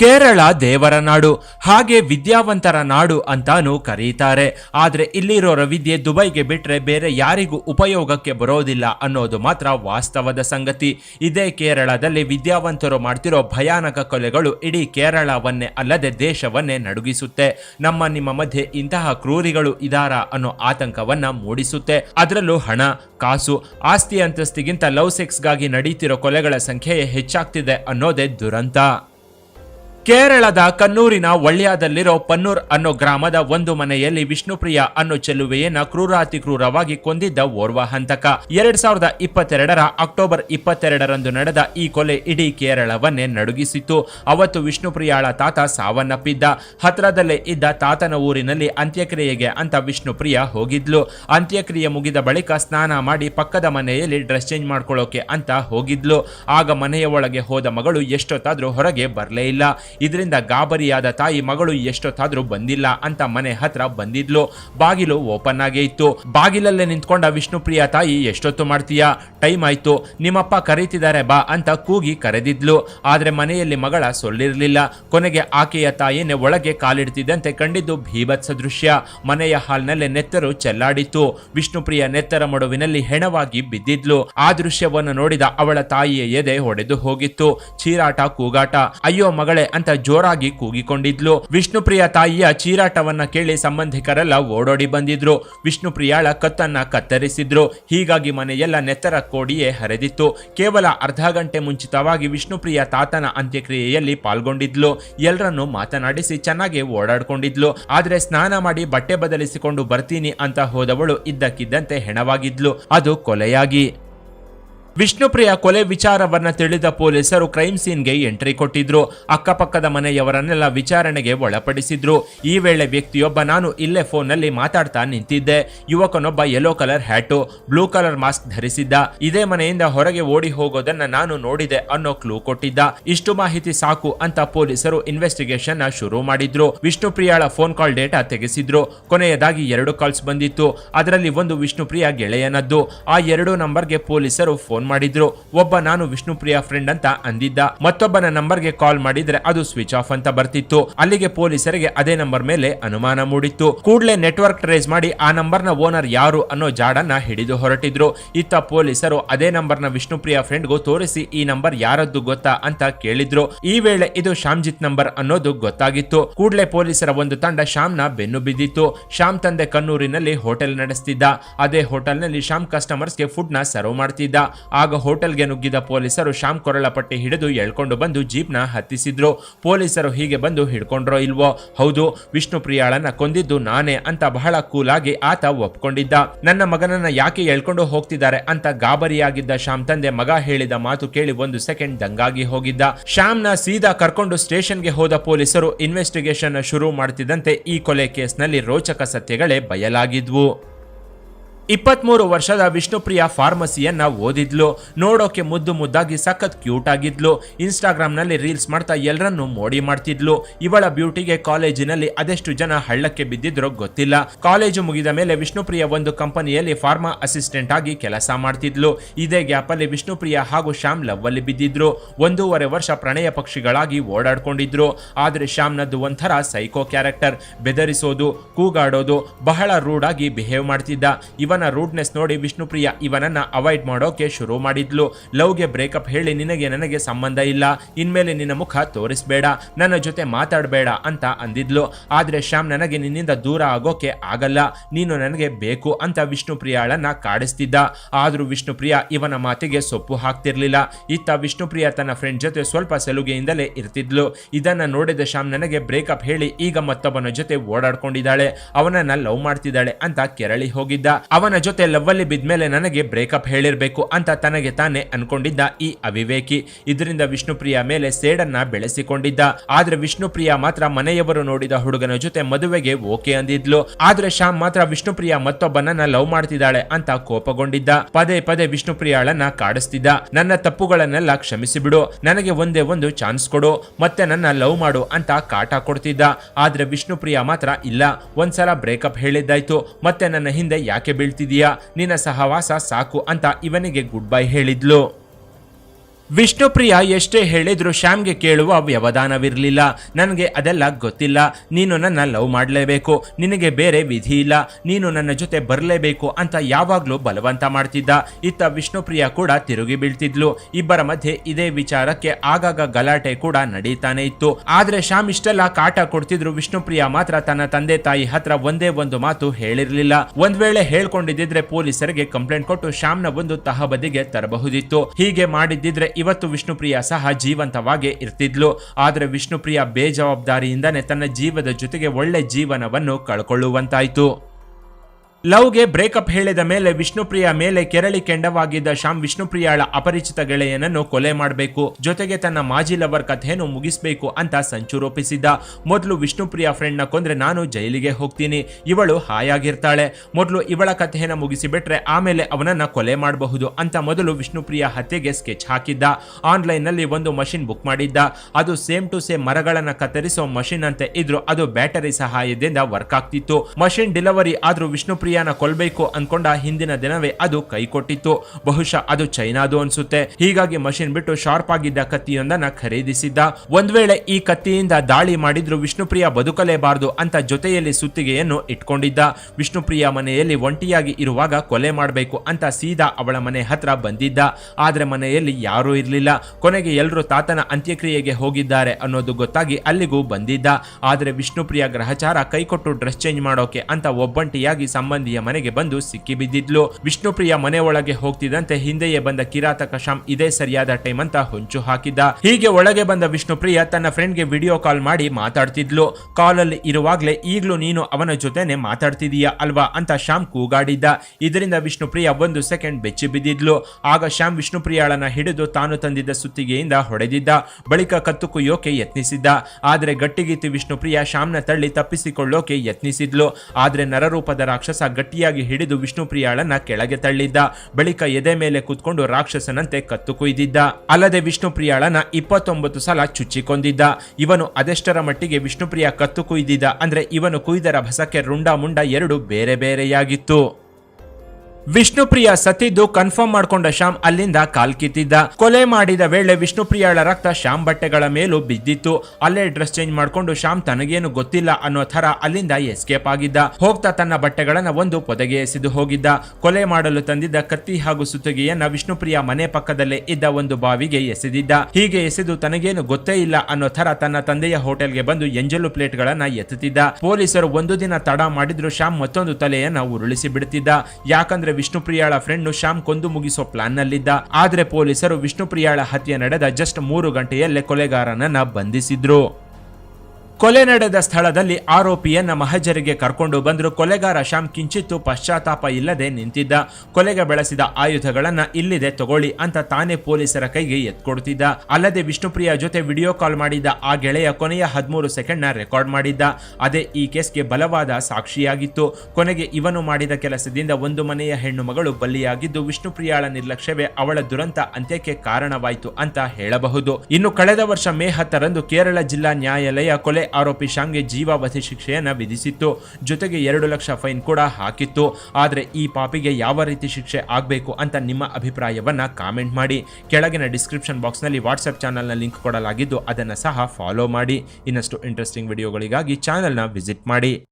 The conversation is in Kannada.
ಕೇರಳ ದೇವರ ನಾಡು, ಹಾಗೆ ವಿದ್ಯಾವಂತರ ನಾಡು ಅಂತಾನೂ ಕರೀತಾರೆ. ಆದರೆ ಇಲ್ಲಿರೋರ ವಿದ್ಯೆ ದುಬೈಗೆ ಬಿಟ್ರೆ ಬೇರೆ ಯಾರಿಗೂ ಉಪಯೋಗಕ್ಕೆ ಬರೋದಿಲ್ಲ ಅನ್ನೋದು ಮಾತ್ರ ವಾಸ್ತವದ ಸಂಗತಿ. ಇದೇ ಕೇರಳದಲ್ಲಿ ವಿದ್ಯಾವಂತರು ಮಾಡ್ತಿರೋ ಭಯಾನಕ ಕೊಲೆಗಳು ಇಡೀ ಕೇರಳವನ್ನೇ ಅಲ್ಲದೆ ದೇಶವನ್ನೇ ನಡುಗಿಸುತ್ತೆ. ನಮ್ಮ ನಿಮ್ಮ ಮಧ್ಯೆ ಇಂತಹ ಕ್ರೂರಿಗಳು ಇದಾರಾ ಅನ್ನೋ ಆತಂಕವನ್ನ ಮೂಡಿಸುತ್ತೆ. ಅದರಲ್ಲೂ ಹಣ, ಕಾಸು, ಆಸ್ತಿ ಅಂತಸ್ತಿಗಿಂತ ಲವ್ ಸೆಕ್ಸ್ಗಾಗಿ ನಡೀತಿರೋ ಕೊಲೆಗಳ ಸಂಖ್ಯೆಯೇ ಹೆಚ್ಚಾಗ್ತಿದೆ ಅನ್ನೋದೇ ದುರಂತ. ಕೇರಳದ ಕನ್ನೂರಿನ ಒಳ್ಳ್ಯಾದಲ್ಲಿರೋ ಪನ್ನೂರ್ ಅನ್ನೋ ಗ್ರಾಮದ ಒಂದು ಮನೆಯಲ್ಲಿ ವಿಷ್ಣುಪ್ರಿಯ ಅನ್ನೋ ಚೆಲುವೆಯನ್ನ ಕ್ರೂರಾತಿ ಕ್ರೂರವಾಗಿ ಕೊಂದಿದ್ದ ಓರ್ವ ಹಂತಕ. ಎರಡ್ ಸಾವಿರದ ಇಪ್ಪತ್ತೆರಡರ ಅಕ್ಟೋಬರ್ ಇಪ್ಪತ್ತೆರಡರಂದು ನಡೆದ ಈ ಕೊಲೆ ಇಡೀ ಕೇರಳವನ್ನೇ ನಡುಗಿಸಿತ್ತು. ಅವತ್ತು ವಿಷ್ಣುಪ್ರಿಯಾಳ ತಾತ ಸಾವನ್ನಪ್ಪಿದ್ದ. ಹತ್ರದಲ್ಲೇ ಇದ್ದ ತಾತನ ಊರಿನಲ್ಲಿ ಅಂತ್ಯಕ್ರಿಯೆಗೆ ಅಂತ ವಿಷ್ಣುಪ್ರಿಯ ಹೋಗಿದ್ಲು. ಅಂತ್ಯಕ್ರಿಯೆ ಮುಗಿದ ಬಳಿಕ ಸ್ನಾನ ಮಾಡಿ ಪಕ್ಕದ ಮನೆಯಲ್ಲಿ ಡ್ರೆಸ್ ಚೇಂಜ್ ಮಾಡ್ಕೊಳ್ಳೋಕೆ ಅಂತ ಹೋಗಿದ್ಲು. ಆಗ ಮನೆಯ ಒಳಗೆ ಹೋದ ಮಗಳು ಎಷ್ಟೊತ್ತಾದ್ರೂ ಹೊರಗೆ ಬರಲೇ ಇಲ್ಲ. ಇದರಿಂದ ಗಾಬರಿಯಾದ ತಾಯಿ ಮಗಳು ಎಷ್ಟೊತ್ತಾದ್ರೂ ಬಂದಿಲ್ಲ ಅಂತ ಮನೆ ಹತ್ರ ಬಂದಿದ್ಲು. ಬಾಗಿಲು ಓಪನ್ ಆಗೇ ಇತ್ತು. ಬಾಗಿಲಲ್ಲೇ ನಿಂತ್ಕೊಂಡ ವಿಷ್ಣುಪ್ರಿಯ ತಾಯಿ, ಎಷ್ಟೊತ್ತು ಮಾಡ್ತೀಯಾ? ಟೈಮ್ ಆಯ್ತು. ನಿಮ್ಮಪ್ಪ ಕರೀತಿದ್ದಾರೆ ಬಾ ಅಂತ ಕೂಗಿ ಕರೆದಿದ್ಲು. ಆದ್ರೆ ಮನೆಯಲ್ಲಿ ಮಗಳ ಸೊಳ್ಳಿರ್ಲಿಲ್ಲ. ಕೊನೆಗೆ ಆಕೆಯ ತಾಯಿನೇ ಒಳಗೆ ಕಾಲಿಡ್ತಿದ್ದಂತೆ ಕಂಡಿದ್ದು ಭೀಭತ್ಸ ದೃಶ್ಯ. ಮನೆಯ ಹಾಲ್ನಲ್ಲೇ ನೆತ್ತರು ಚೆಲ್ಲಾಡಿತ್ತು. ವಿಷ್ಣುಪ್ರಿಯ ನೆತ್ತರ ಮಡುವಿನಲ್ಲಿ ಹೆಣವಾಗಿ ಬಿದ್ದಿದ್ಲು. ಆ ದೃಶ್ಯವನ್ನು ನೋಡಿದ ಅವಳ ತಾಯಿಯ ಎದೆ ಹೊಡೆದು ಹೋಗಿತ್ತು. ಚೀರಾಟ, ಕೂಗಾಟ. ಅಯ್ಯೋ ಮಗಳೇ ಅಂತ ಜೋರಾಗಿ ಕೂಗಿಕೊಂಡಿದ್ಲು. ವಿಷ್ಣುಪ್ರಿಯ ತಾಯಿಯ ಚೀರಾಟವನ್ನ ಕೇಳಿ ಸಂಬಂಧಿಕರೆಲ್ಲ ಓಡೋಡಿ ಬಂದಿದ್ರು. ವಿಷ್ಣುಪ್ರಿಯಾಳ ಕತ್ತನ್ನ ಕತ್ತರಿಸಿದ್ರು. ಹೀಗಾಗಿ ಮನೆಯೆಲ್ಲ ನೆತ್ತರ ಕೋಡಿಯೇ ಹರಿದಿತ್ತು. ಕೇವಲ ಅರ್ಧ ಗಂಟೆ ಮುಂಚಿತವಾಗಿ ವಿಷ್ಣುಪ್ರಿಯ ತಾತನ ಅಂತ್ಯಕ್ರಿಯೆಯಲ್ಲಿ ಪಾಲ್ಗೊಂಡಿದ್ಲು. ಎಲ್ಲರನ್ನು ಮಾತನಾಡಿಸಿ ಚೆನ್ನಾಗಿ ಓಡಾಡ್ಕೊಂಡಿದ್ಲು. ಆದ್ರೆ ಸ್ನಾನ ಮಾಡಿ ಬಟ್ಟೆ ಬದಲಿಸಿಕೊಂಡು ಬರ್ತೀನಿ ಅಂತ ಹೋದವಳು ಇದ್ದಕ್ಕಿದ್ದಂತೆ ಹೆಣವಾಗಿದ್ಲು. ಅದು ಕೊಲೆಯಾಗಿ. ವಿಷ್ಣುಪ್ರಿಯ ಕೊಲೆ ವಿಚಾರವನ್ನ ತಿಳಿದ ಪೊಲೀಸರು ಕ್ರೈಮ್ ಸೀನ್ಗೆ ಎಂಟ್ರಿ ಕೊಟ್ಟಿದ್ರು. ಅಕ್ಕಪಕ್ಕದ ಮನೆಯವರನ್ನೆಲ್ಲ ವಿಚಾರಣೆಗೆ ಒಳಪಡಿಸಿದ್ರು. ಈ ವೇಳೆ ವ್ಯಕ್ತಿಯೊಬ್ಬ ನಾನು ಇಲ್ಲೇ ಫೋನ್ನಲ್ಲಿ ಮಾತಾಡ್ತಾ ನಿಂತಿದ್ದೆ. ಯುವಕನೊಬ್ಬ yellow colour hat blue colour mask ಧರಿಸಿದ್ದ. ಇದೇ ಮನೆಯಿಂದ ಹೊರಗೆ ಓಡಿ ಹೋಗೋದನ್ನ ನಾನು ನೋಡಿದೆ ಅನ್ನೋ ಕ್ಲೂ ಕೊಟ್ಟಿದ್ದ. ಇಷ್ಟು ಮಾಹಿತಿ ಸಾಕು ಅಂತ ಪೊಲೀಸರು ಇನ್ವೆಸ್ಟಿಗೇಷನ್ ಶುರು ಮಾಡಿದ್ರು. ವಿಷ್ಣುಪ್ರಿಯಾಳ ಫೋನ್ ಕಾಲ್ ಡೇಟಾ ತೆಗೆಸಿದ್ರು. ಕೊನೆಯದಾಗಿ ಎರಡು ಕಾಲ್ಸ್ ಬಂದಿತ್ತು. ಅದರಲ್ಲಿ ಒಂದು ವಿಷ್ಣುಪ್ರಿಯ ಗೆಳೆಯನದ್ದು. ಆ ಎರಡು ನಂಬರ್ಗೆ ಪೊಲೀಸರು ಫೋನ್ ಮಾಡಿದ್ರು. ಒಬ್ಬ ನಾನು ವಿಷ್ಣುಪ್ರಿಯ ಫ್ರೆಂಡ್ ಅಂತ ಅಂದಿದ್ದ. ಮತ್ತೊಬ್ಬನ ನಂಬರ್ಗೆ ಕಾಲ್ ಮಾಡಿದ್ರೆ ಅದು ಸ್ವಿಚ್ ಆಫ್ ಅಂತ ಬರ್ತಿತ್ತು. ಅಲ್ಲಿಗೆ ಪೊಲೀಸರಿಗೆ ಅದೇ ನಂಬರ್ ಮೇಲೆ ಅನುಮಾನ ಮೂಡಿತ್ತು. ಕೂಡಲೇ ನೆಟ್ವರ್ಕ್ ಟ್ರೇಸ್ ಮಾಡಿ ಆ ನಂಬರ್ನ ಓನರ್ ಯಾರು ಅನ್ನೋ ಜಾಡನ್ನ ಹಿಡಿದು ಹೊರಟಿದ್ರು. ಇತ್ತ ಪೊಲೀಸರು ಅದೇ ನಂಬರ್ನ ವಿಷ್ಣುಪ್ರಿಯ ಫ್ರೆಂಡ್ಗೂ ತೋರಿಸಿ ಈ ನಂಬರ್ ಯಾರದ್ದು ಗೊತ್ತಾ ಅಂತ ಕೇಳಿದ್ರು. ಈ ವೇಳೆ ಇದು ಶ್ಯಾಮ್ಜಿತ್ ನಂಬರ್ ಅನ್ನೋದು ಗೊತ್ತಾಗಿತ್ತು. ಕೂಡಲೇ ಪೊಲೀಸರ ಒಂದು ತಂಡ ಶ್ಯಾಮ್ನ ಬೆನ್ನು ಬಿದ್ದಿತ್ತು. ಶ್ಯಾಮ್ ತಂದೆ ಕಣ್ಣೂರಿನಲ್ಲಿ ಹೋಟೆಲ್ ನಡೆಸ್ತಿದ್ದ. ಅದೇ ಹೋಟೆಲ್ನಲ್ಲಿ ಶ್ಯಾಮ್ ಕಸ್ಟಮರ್ಸ್ಗೆ ಫುಡ್ನ ಸರ್ವ್ ಮಾಡ್ತಿದ್ದ. ಆಗ ಹೋಟೆಲ್ಗೆ ನುಗ್ಗಿದ ಪೊಲೀಸರು ಶ್ಯಾಮ್ ಕೊರಳ ಪಟ್ಟಿ ಹಿಡಿದು ಎಳ್ಕೊಂಡು ಬಂದು ಜೀಪ್ನ ಹತ್ತಿಸಿದ್ರು. ಪೊಲೀಸರು ಹೀಗೆ ಬಂದು ಹಿಡ್ಕೊಂಡ್ರೋ ಇಲ್ವೋ? ಹೌದು, ವಿಷ್ಣು ಪ್ರಿಯಾಳನ್ನ ಕೊಂದಿದ್ದು ನಾನೇ ಅಂತ ಬಹಳ ಕೂಲಾಗಿ ಆತ ಒಪ್ಕೊಂಡಿದ್ದ. ನನ್ನ ಮಗನನ್ನ ಯಾಕೆ ಎಳ್ಕೊಂಡು ಹೋಗ್ತಿದ್ದಾರೆ ಅಂತ ಗಾಬರಿಯಾಗಿದ್ದ ಶ್ಯಾಮ್ ತಂದೆ ಮಗ ಹೇಳಿದ ಮಾತು ಕೇಳಿ ಒಂದು ಸೆಕೆಂಡ್ ದಂಗಾಗಿ ಹೋಗಿದ್ದ. ಶ್ಯಾಮ್ನ ಸೀದಾ ಕರ್ಕೊಂಡು ಸ್ಟೇಷನ್ಗೆ ಹೋದ ಪೊಲೀಸರು ಇನ್ವೆಸ್ಟಿಗೇಷನ್ ಶುರು ಮಾಡ್ತಿದ್ದಂತೆ ಈ ಕೊಲೆ ಕೇಸ್ನಲ್ಲಿ ರೋಚಕ ಸತ್ಯಗಳೇ ಬಯಲಾಗಿದ್ವು. ಇಪ್ಪತ್ಮೂರು ವರ್ಷದ ವಿಷ್ಣುಪ್ರಿಯ ಫಾರ್ಮಸಿಯನ್ನ ಓದಿದ್ಲು. ನೋಡೋಕೆ ಮುದ್ದು ಮುದ್ದಾಗಿ ಸಖತ್ ಕ್ಯೂಟ್ ಆಗಿದ್ಲು. ಇನ್ಸ್ಟಾಗ್ರಾಮ್ನಲ್ಲಿ ರೀಲ್ಸ್ ಮಾಡ್ತಾ ಎಲ್ಲರನ್ನೂ ಮೋಡಿ ಮಾಡ್ತಿದ್ಲು. ಇವಳ ಬ್ಯೂಟಿಗೆ ಕಾಲೇಜಿನಲ್ಲಿ ಅದೆಷ್ಟು ಜನ ಹಳ್ಳಕ್ಕೆ ಬಿದ್ದಿದ್ರೋ ಗೊತ್ತಿಲ್ಲ. ಕಾಲೇಜು ಮುಗಿದ ಮೇಲೆ ವಿಷ್ಣುಪ್ರಿಯ ಒಂದು ಕಂಪನಿಯಲ್ಲಿ ಫಾರ್ಮಾ ಅಸಿಸ್ಟೆಂಟ್ ಆಗಿ ಕೆಲಸ ಮಾಡ್ತಿದ್ಲು. ಇದೇ ಗ್ಯಾಪ್ ಅಲ್ಲಿ ವಿಷ್ಣುಪ್ರಿಯ ಹಾಗೂ ಶ್ಯಾಮ್ ಲವ್ ಅಲ್ಲಿ ಬಿದ್ದಿದ್ರು. ಒಂದೂವರೆ ವರ್ಷ ಪ್ರಣಯ ಪಕ್ಷಿಗಳಾಗಿ ಓಡಾಡ್ಕೊಂಡಿದ್ರು. ಆದ್ರೆ ಶ್ಯಾಮ್ನದ್ದು ಒಂಥರ ಸೈಕೋ ಕ್ಯಾರೆಕ್ಟರ್. ಬೆದರಿಸೋದು, ಕೂಗಾಡೋದು, ಬಹಳ ರೂಡ್ ಆಗಿ ಬಿಹೇವ್ ಮಾಡ್ತಿದ್ದ. ಇವನ ರೂಡ್ನೆಸ್ ನೋಡಿ ವಿಷ್ಣುಪ್ರಿಯ ಇವನನ್ನ ಅವಾಯ್ಡ್ ಮಾಡೋಕೆ ಶುರು ಮಾಡಿದ್ಲು. ಲವ್ಗೆ ಬ್ರೇಕಪ್ ಹೇಳಿ ನಿನಗೆ ನನಗೆ ಸಂಬಂಧ ಇಲ್ಲ. ಇನ್ಮೇಲೆ ನಿನ್ನ ಮುಖ ತೋರಿಸ್ಬೇಡ. ನನ್ನ ಜೊತೆ ಮಾತಾಡಬೇಡ ಅಂತ ಅಂದಿದ್ಲು. ಆದ್ರೆ ಶ್ಯಾಮ್ ನನಗೆ ನಿನ್ನಿಂದ ದೂರ ಆಗೋಕೆ ಆಗಲ್ಲ. ನೀನು ನನಗೆ ಬೇಕು ಅಂತ ವಿಷ್ಣುಪ್ರಿಯಾಳನ್ನ ಕಾಡಿಸ್ತಿದ್ದ. ಆದ್ರೂ ವಿಷ್ಣುಪ್ರಿಯ ಇವನ ಮಾತಿಗೆ ಸೊಪ್ಪು ಹಾಕ್ತಿರ್ಲಿಲ್ಲ. ಇತ್ತ ವಿಷ್ಣುಪ್ರಿಯ ತನ್ನ ಫ್ರೆಂಡ್ ಜೊತೆ ಸ್ವಲ್ಪ ಸಲುಗೆಯಿಂದಲೇ ಇರ್ತಿದ್ಲು. ಇದನ್ನ ನೋಡಿದ ಶ್ಯಾಮ್ ನನಗೆ ಬ್ರೇಕಪ್ ಹೇಳಿ ಈಗ ಮತ್ತೊಬ್ಬನ ಜೊತೆ ಓಡಾಡ್ಕೊಂಡಿದ್ದಾಳೆ. ಅವನನ್ನ ಲವ್ ಮಾಡ್ತಿದ್ದಾಳೆ ಅಂತ ಕೆರಳಿ ಹೋಗಿದ್ದ. ಅವನ ಜೊತೆ ಲವ್ ಅಲ್ಲಿ ಬಿದ್ಮೇಲೆ ನನಗೆ ಬ್ರೇಕಪ್ ಹೇಳಿರಬೇಕು ಅಂತ ತನಗೆ ತಾನೇ ಅನ್ಕೊಂಡಿದ್ದ ಈ ಅವಿವೇಕಿ. ಇದರಿಂದ ವಿಷ್ಣುಪ್ರಿಯ ಮೇಲೆ ಸೇಡನ್ನ ಬೆಳೆಸಿಕೊಂಡಿದ್ದ. ಆದ್ರೆ ವಿಷ್ಣುಪ್ರಿಯ ಮಾತ್ರ ಮನೆಯವರು ನೋಡಿದ ಹುಡುಗನ ಜೊತೆ ಮದುವೆಗೆ ಓಕೆ ಅಂದಿದ್ಲು. ಆದ್ರೆ ಶ್ಯಾಮ್ ಮಾತ್ರ ವಿಷ್ಣುಪ್ರಿಯ ಮತ್ತೊಬ್ಬನನ್ನ ಲವ್ ಮಾಡ್ತಿದ್ದಾಳೆ ಅಂತ ಕೋಪಗೊಂಡಿದ್ದ. ಪದೇ ಪದೇ ವಿಷ್ಣುಪ್ರಿಯಾಳನ್ನ ಕಾಡಿಸ್ತಿದ್ದ. ನನ್ನ ತಪ್ಪುಗಳನ್ನೆಲ್ಲ ಕ್ಷಮಿಸಿ ಬಿಡು ನನಗೆ ಒಂದೇ ಒಂದು ಚಾನ್ಸ್ ಕೊಡು. ಮತ್ತೆ ನನ್ನ ಲವ್ ಮಾಡು ಅಂತ ಕಾಟ ಕೊಡ್ತಿದ್ದ. ಆದ್ರೆ ವಿಷ್ಣುಪ್ರಿಯ ಮಾತ್ರ ಇಲ್ಲ. ಒಂದ್ಸಲ ಬ್ರೇಕಪ್ ಹೇಳಿದ್ದಾಯ್ತು. ಮತ್ತೆ ನನ್ನ ಹಿಂದೆ ಯಾಕೆ ಬೀಳ್ತಿದೀಯಾ ನಿನ್ನ ಸಹವಾಸ ಸಾಕು ಅಂತ ಇವನಿಗೆ ಗುಡ್ ಬೈ ಹೇಳಿದ್ಲು. ವಿಷ್ಣುಪ್ರಿಯ ಎಷ್ಟೇ ಹೇಳಿದ್ರು ಶ್ಯಾಮ್ಗೆ ಕೇಳುವ ವ್ಯವಧಾನವಿರಲಿಲ್ಲ. ನನಗೆ ಅದೆಲ್ಲ ಗೊತ್ತಿಲ್ಲ. ನೀನು ನನ್ನ ಲವ್ ಮಾಡಲೇಬೇಕು. ನಿನಗೆ ಬೇರೆ ವಿಧಿ ಇಲ್ಲ. ನೀನು ನನ್ನ ಜೊತೆ ಬರಲೇಬೇಕು ಅಂತ ಯಾವಾಗಲೂ ಬಲವಂತ ಮಾಡ್ತಿದ್ದ. ಇತ್ತ ವಿಷ್ಣುಪ್ರಿಯ ಕೂಡ ತಿರುಗಿ ಬೀಳ್ತಿದ್ಲು. ಇಬ್ಬರ ಮಧ್ಯೆ ಇದೇ ವಿಚಾರಕ್ಕೆ ಆಗಾಗ ಗಲಾಟೆ ಕೂಡ ನಡೀತಾನೆ ಇತ್ತು. ಆದ್ರೆ ಶ್ಯಾಮ್ ಇಷ್ಟೆಲ್ಲ ಕಾಟ ಕೊಡ್ತಿದ್ರು ವಿಷ್ಣುಪ್ರಿಯ ಮಾತ್ರ ತನ್ನ ತಂದೆ ತಾಯಿ ಹತ್ರ ಒಂದೇ ಒಂದು ಮಾತು ಹೇಳಿರ್ಲಿಲ್ಲ. ಒಂದ್ ವೇಳೆ ಹೇಳ್ಕೊಂಡಿದ್ದಿದ್ರೆ ಪೊಲೀಸರಿಗೆ ಕಂಪ್ಲೇಂಟ್ ಕೊಟ್ಟು ಶ್ಯಾಮ್ನ ಒಂದು ತಹಬದಿಗೆ ತರಬಹುದಿತ್ತು. ಹೀಗೆ ಮಾಡಿದ್ದಿದ್ರೆ ಇವತ್ತು ವಿಷ್ಣುಪ್ರಿಯ ಸಹ ಜೀವಂತವಾಗಿ ಇರ್ತಿದ್ಲು. ಆದರೆ ವಿಷ್ಣುಪ್ರಿಯ ಬೇಜವಾಬ್ದಾರಿಯಿಂದನೇ ತನ್ನ ಜೀವದ ಜೊತೆಗೆ ಒಳ್ಳೆ ಜೀವನವನ್ನು ಕಳ್ಕೊಳ್ಳುವಂತಾಯ್ತು. ಲವ್ಗೆ ಬ್ರೇಕಪ್ ಹೇಳಿದ ಮೇಲೆ ವಿಷ್ಣುಪ್ರಿಯ ಮೇಲೆ ಕೆರಳಿ ಕೆಂಡವಾಗಿದ್ದ ಶ್ಯಾಮ್ ವಿಷ್ಣುಪ್ರಿಯಾಳ ಅಪರಿಚಿತ ಗೆಳೆಯನನ್ನು ಕೊಲೆ ಮಾಡಬೇಕು. ಜೊತೆಗೆ ತನ್ನ ಮಾಜಿ ಲವರ್ ಕಥೆಯನ್ನು ಮುಗಿಸಬೇಕು ಅಂತ ಸಂಚು ರೂಪಿಸಿದ್ದ. ಮೊದಲು ವಿಷ್ಣುಪ್ರಿಯ ಫ್ರೆಂಡ್ನ ಕೊಂದ್ರೆ ನಾನು ಜೈಲಿಗೆ ಹೋಗ್ತೀನಿ. ಇವಳು ಹಾಯಾಗಿರ್ತಾಳೆ. ಮೊದಲು ಇವಳ ಕಥೆಯನ್ನು ಮುಗಿಸಿಬಿಟ್ರೆ ಆಮೇಲೆ ಅವನನ್ನ ಕೊಲೆ ಮಾಡಬಹುದು ಅಂತ ಮೊದಲು ವಿಷ್ಣುಪ್ರಿಯ ಹತ್ಯೆಗೆ ಸ್ಕೆಚ್ ಹಾಕಿದ್ದ. ಆನ್ಲೈನ್ನಲ್ಲಿ ಒಂದು ಮಷಿನ್ ಬುಕ್ ಮಾಡಿದ್ದ. ಅದು ಸೇಮ್ ಟು ಸೇಮ್ ಮರಗಳನ್ನ ಕತ್ತರಿಸೋ ಮಷಿನ್ ಅಂತ ಇದ್ರು. ಅದು ಬ್ಯಾಟರಿ ಸಹಾಯದಿಂದ ವರ್ಕ್ ಆಗ್ತಿತ್ತು. ಮಷಿನ್ ಡೆಲಿವರಿ ಆದ್ರೂ ವಿಷ್ಣುಪ್ರಿಯನ ಕೊಲ್ಬೇಕು ಅನ್ಕೊಂಡ ಹಿಂದಿನ ದಿನವೇ ಅದು ಕೈ ಕೊಟ್ಟಿತ್ತು ಬಹುಶಃ ಅದು ಚೈನಾದು ಅನ್ಸುತ್ತೆ. ಹೀಗಾಗಿ ಮಷಿನ್ ಬಿಟ್ಟು ಶಾರ್ಪ್ ಆಗಿದ್ದ ಕತ್ತಿಯೊಂದನ್ನ ಖರೀದಿಸಿದ್ದ. ಒಂದ್ ವೇಳೆ ಈ ಕತ್ತಿಯಿಂದ ದಾಳಿ ಮಾಡಿದ್ರು ವಿಷ್ಣುಪ್ರಿಯ ಬದುಕಲೇಬಾರದು ಅಂತ ಜೊತೆಯಲ್ಲಿ ಸುತ್ತಿಗೆಯನ್ನು ಇಟ್ಕೊಂಡಿದ್ದ. ವಿಷ್ಣುಪ್ರಿಯ ಮನೆಯಲ್ಲಿ ಒಂಟಿಯಾಗಿ ಇರುವಾಗ ಕೊಲೆ ಮಾಡಬೇಕು ಅಂತ ಸೀದಾ ಅವಳ ಮನೆ ಹತ್ರ ಬಂದಿದ್ದ. ಆದ್ರೆ ಮನೆಯಲ್ಲಿ ಯಾರೂ ಇರಲಿಲ್ಲ. ಕೊನೆಗೆ ಎಲ್ಲರೂ ತಾತನ ಅಂತ್ಯಕ್ರಿಯೆಗೆ ಹೋಗಿದ್ದಾರೆ ಅನ್ನೋದು ಗೊತ್ತಾಗಿ ಅಲ್ಲಿಗೂ ಬಂದಿದ್ದ. ಆದ್ರೆ ವಿಷ್ಣುಪ್ರಿಯ ಗ್ರಹಚಾರ ಕೈಕೊಟ್ಟು ಡ್ರೆಸ್ ಚೇಂಜ್ ಮಾಡೋಕೆ ಅಂತ ಒಬ್ಬಂಟಿಯಾಗಿ ಸಂಬಂಧಿಯ ಮನೆಗೆ ಬಂದು ಸಿಕ್ಕಿ ಬಿದ್ದಿದ್ಲು. ವಿಷ್ಣುಪ್ರಿಯ ಮನೆ ಒಳಗೆ ಹೋಗ್ತಿದ್ದಂತೆ ಹಿಂದೆಯೇ ಬಂದ ಕಿರಾತಕ ಶ್ಯಾಮ್ ಇದೇ ಸರಿಯಾದ ಟೈಮ್ ಅಂತ ಹೊಂಚು ಹಾಕಿದ್ದ. ಹೀಗೆ ಒಳಗೆ ಬಂದ ವಿಷ್ಣುಪ್ರಿಯ ತನ್ನ ಫ್ರೆಂಡ್ಗೆ ವಿಡಿಯೋ ಕಾಲ್ ಮಾಡಿ ಮಾತಾಡ್ತಿದ್ಲು. ಕಾಲ್ ಅಲ್ಲಿ ಇರುವಾಗ್ಲೇ ಈಗಲೂ ನೀನು ಅವನ ಜೊತೆನೆ ಮಾತಾಡ್ತಿದೀಯ ಅಲ್ವಾ ಅಂತ ಶ್ಯಾಮ್ ಕೂಗಾಡಿದ್ದ. ಇದರಿಂದ ವಿಷ್ಣುಪ್ರಿಯ ಒಂದು ಸೆಕೆಂಡ್ ಬೆಚ್ಚಿ ಬಿದ್ದಿದ್ಲು. ಆಗ ಶ್ಯಾಮ್ ವಿಷ್ಣುಪ್ರಿಯಾಳನ್ನ ಹಿಡಿದು ತಾನು ತಂದಿದ್ದ ಸುತ್ತಿಗೆಯಿಂದ ಹೊಡೆದಿದ್ದ. ಬಳಿಕ ಕತ್ತು ಕುಯ್ಯೋಕೆ ಯತ್ನಿಸಿದ್ದ. ಆದ್ರೆ ಗಟ್ಟಿಗಿತ್ತು ವಿಷ್ಣುಪ್ರಿಯ ಶ್ಯಾಮ್ನ ತಳ್ಳಿ ತಪ್ಪಿಸಿಕೊಳ್ಳೋಕೆ ಯತ್ನಿಸಿದ್ಲು. ಆದ್ರೆ ನರರೂಪದ ರಾಕ್ಷಸ ಗಟ್ಟಿಯಾಗಿ ಹಿಡಿದು ವಿಷ್ಣುಪ್ರಿಯಾಳನ್ನ ಕೆಳಗೆ ತಳ್ಳಿದ್ದ. ಬಳಿಕ ಎದೆ ಮೇಲೆ ಕುತ್ಕೊಂಡು ರಾಕ್ಷಸನಂತೆ ಕತ್ತು ಕುಯ್ದಿದ್ದ. ಅಲ್ಲದೆ ವಿಷ್ಣುಪ್ರಿಯಾಳನ ಇಪ್ಪತ್ತೊಂಬತ್ತು ಸಲ ಚುಚ್ಚಿಕೊಂದಿದ್ದ ಇವನು ಅದೆಷ್ಟರ ಮಟ್ಟಿಗೆ ವಿಷ್ಣುಪ್ರಿಯ ಕತ್ತು ಕುಯ್ದಿದ್ದ ಅಂದ್ರೆ ಇವನು ಕುಯ್ದರ ಭಸಕ್ಕೆ ರುಂಡ ಮುಂಡ ಎರಡು ಬೇರೆ ಬೇರೆಯಾಗಿತ್ತು. ವಿಷ್ಣುಪ್ರಿಯ ಸತ್ತಿದ್ದು ಕನ್ಫರ್ಮ್ ಮಾಡ್ಕೊಂಡ ಶ್ಯಾಮ್ ಅಲ್ಲಿಂದ ಕಾಲ್ ಕಿತ್ತಿದ್ದ. ಕೊಲೆ ಮಾಡಿದ ವೇಳೆ ವಿಷ್ಣುಪ್ರಿಯಾಳ ರಕ್ತ ಶ್ಯಾಮ್ ಬಟ್ಟೆಗಳ ಮೇಲೂ ಬಿದ್ದಿತ್ತು. ಅಲ್ಲೇ ಡ್ರೆಸ್ ಚೇಂಜ್ ಮಾಡ್ಕೊಂಡು ಶ್ಯಾಮ್ ತನಗೇನು ಗೊತ್ತಿಲ್ಲ ಅನ್ನೋ ತರ ಅಲ್ಲಿಂದ ಎಸ್ಕೇಪ್ ಆಗಿದ್ದ. ಹೋಗ್ತಾ ತನ್ನ ಬಟ್ಟೆಗಳನ್ನ ಒಂದು ಪೊದೆಗೆ ಎಸೆದು ಹೋಗಿದ್ದ. ಕೊಲೆ ಮಾಡಲು ತಂದಿದ್ದ ಕತ್ತಿ ಹಾಗೂ ಸುತ್ತಿಗೆಯನ್ನ ವಿಷ್ಣುಪ್ರಿಯ ಮನೆ ಪಕ್ಕದಲ್ಲೇ ಇದ್ದ ಒಂದು ಬಾವಿಗೆ ಎಸೆದಿದ್ದ. ಹೀಗೆ ಎಸೆದು ತನಗೇನು ಗೊತ್ತೇ ಇಲ್ಲ ಅನ್ನೋ ತರ ತನ್ನ ತಂದೆಯ ಹೋಟೆಲ್ಗೆ ಬಂದು ಎಂಜಲು ಪ್ಲೇಟ್ಗಳನ್ನ ಎತ್ತುತ್ತಿದ್ದ. ಪೊಲೀಸರು ಒಂದು ದಿನ ತಡ ಮಾಡಿದ್ರು ಶ್ಯಾಮ್ ಮತ್ತೊಂದು ತಲೆಯನ್ನ ಉರುಳಿಸಿ ಬಿಡುತ್ತಿದ್ದ ಯಾಕಂದ್ರೆ ವಿಷ್ಣುಪ್ರಿಯಾಳ ಫ್ರೆಂಡ್ ಶ್ಯಾಮ್ ಕೊಂದು ಮುಗಿಸೋ ಪ್ಲಾನ್ ನಲ್ಲಿದ್ದ. ಆದ್ರೆ ಪೊಲೀಸರು ವಿಷ್ಣುಪ್ರಿಯಾಳ ಹತ್ಯೆ ನಡೆದ ಜಸ್ಟ್ ಮೂರು ಗಂಟೆಯಲ್ಲೇ ಕೊಲೆಗಾರನನ್ನ ಬಂಧಿಸಿದ್ರು. ಕೊಲೆ ನಡೆದ ಸ್ಥಳದಲ್ಲಿ ಆರೋಪಿಯನ್ನ ಮಹಜರಿಗೆ ಕರ್ಕೊಂಡು ಬಂದರು. ಕೊಲೆಗಾರ ಶ್ಯಾಮ್ ಕಿಂಚಿತ್ತು ಪಶ್ಚಾತ್ತಾಪ ಇಲ್ಲದೆ ನಿಂತಿದ್ದ. ಕೊಲೆಗೆ ಬಳಸಿದ ಆಯುಧಗಳನ್ನ ಇಲ್ಲಿದೆ ತಗೊಳ್ಳಿ ಅಂತ ತಾನೇ ಪೊಲೀಸರ ಕೈಗೆ ಎತ್ಕೊಡ್ತಿದ್ದ. ಅಲ್ಲದೆ ವಿಷ್ಣುಪ್ರಿಯ ಜೊತೆ ವಿಡಿಯೋ ಕಾಲ್ ಮಾಡಿದ್ದ ಆ ಗೆಳೆಯ ಕೊನೆಯ ಹದಿಮೂರು ಸೆಕೆಂಡ್ನ ರೆಕಾರ್ಡ್ ಮಾಡಿದ್ದ. ಅದೇ ಈ ಕೇಸ್ಗೆ ಬಲವಾದ ಸಾಕ್ಷಿಯಾಗಿತ್ತು. ಕೊನೆಗೆ ಇವನು ಮಾಡಿದ ಕೆಲಸದಿಂದ ಒಂದು ಮನೆಯ ಹೆಣ್ಣು ಮಗಳು ಬಲಿಯಾಗಿದ್ದು ವಿಷ್ಣುಪ್ರಿಯಾಳ ನಿರ್ಲಕ್ಷ್ಯವೇ ಅವಳ ದುರಂತ ಅಂತ್ಯಕ್ಕೆ ಕಾರಣವಾಯಿತು ಅಂತ ಹೇಳಬಹುದು. ಇನ್ನು ಕಳೆದ ವರ್ಷ ಮೇ ಹತ್ತರಂದು ಕೇರಳ ಜಿಲ್ಲಾ ನ್ಯಾಯಾಲಯ ಕೊಲೆ ಆರೋಪಿ ಶಾಂಗೆ ಜೀವಾವಧಿ ಶಿಕ್ಷೆಯನ್ನು ವಿಧಿಸಿತ್ತು. ಜೊತೆಗೆ ಎರಡು ಲಕ್ಷ ಫೈನ್ ಕೂಡ ಹಾಕಿತ್ತು. ಆದರೆ ಈ ಪಾಪಿಗೆ ಯಾವ ರೀತಿ ಶಿಕ್ಷೆ ಆಗಬೇಕು ಅಂತ ನಿಮ್ಮ ಅಭಿಪ್ರಾಯವನ್ನು ಕಾಮೆಂಟ್ ಮಾಡಿ. ಕೆಳಗಿನ ಡಿಸ್ಕ್ರಿಪ್ಷನ್ ಬಾಕ್ಸ್ನಲ್ಲಿ ವಾಟ್ಸಪ್ ಚಾನಲ್ನ ಲಿಂಕ್ ಕೊಡಲಾಗಿದ್ದು ಅದನ್ನು ಸಹ ಫಾಲೋ ಮಾಡಿ. ಇನ್ನಷ್ಟು ಇಂಟ್ರೆಸ್ಟಿಂಗ್ ವಿಡಿಯೋಗಳಿಗಾಗಿ ಚಾನಲ್ನ ವಿಸಿಟ್ ಮಾಡಿ.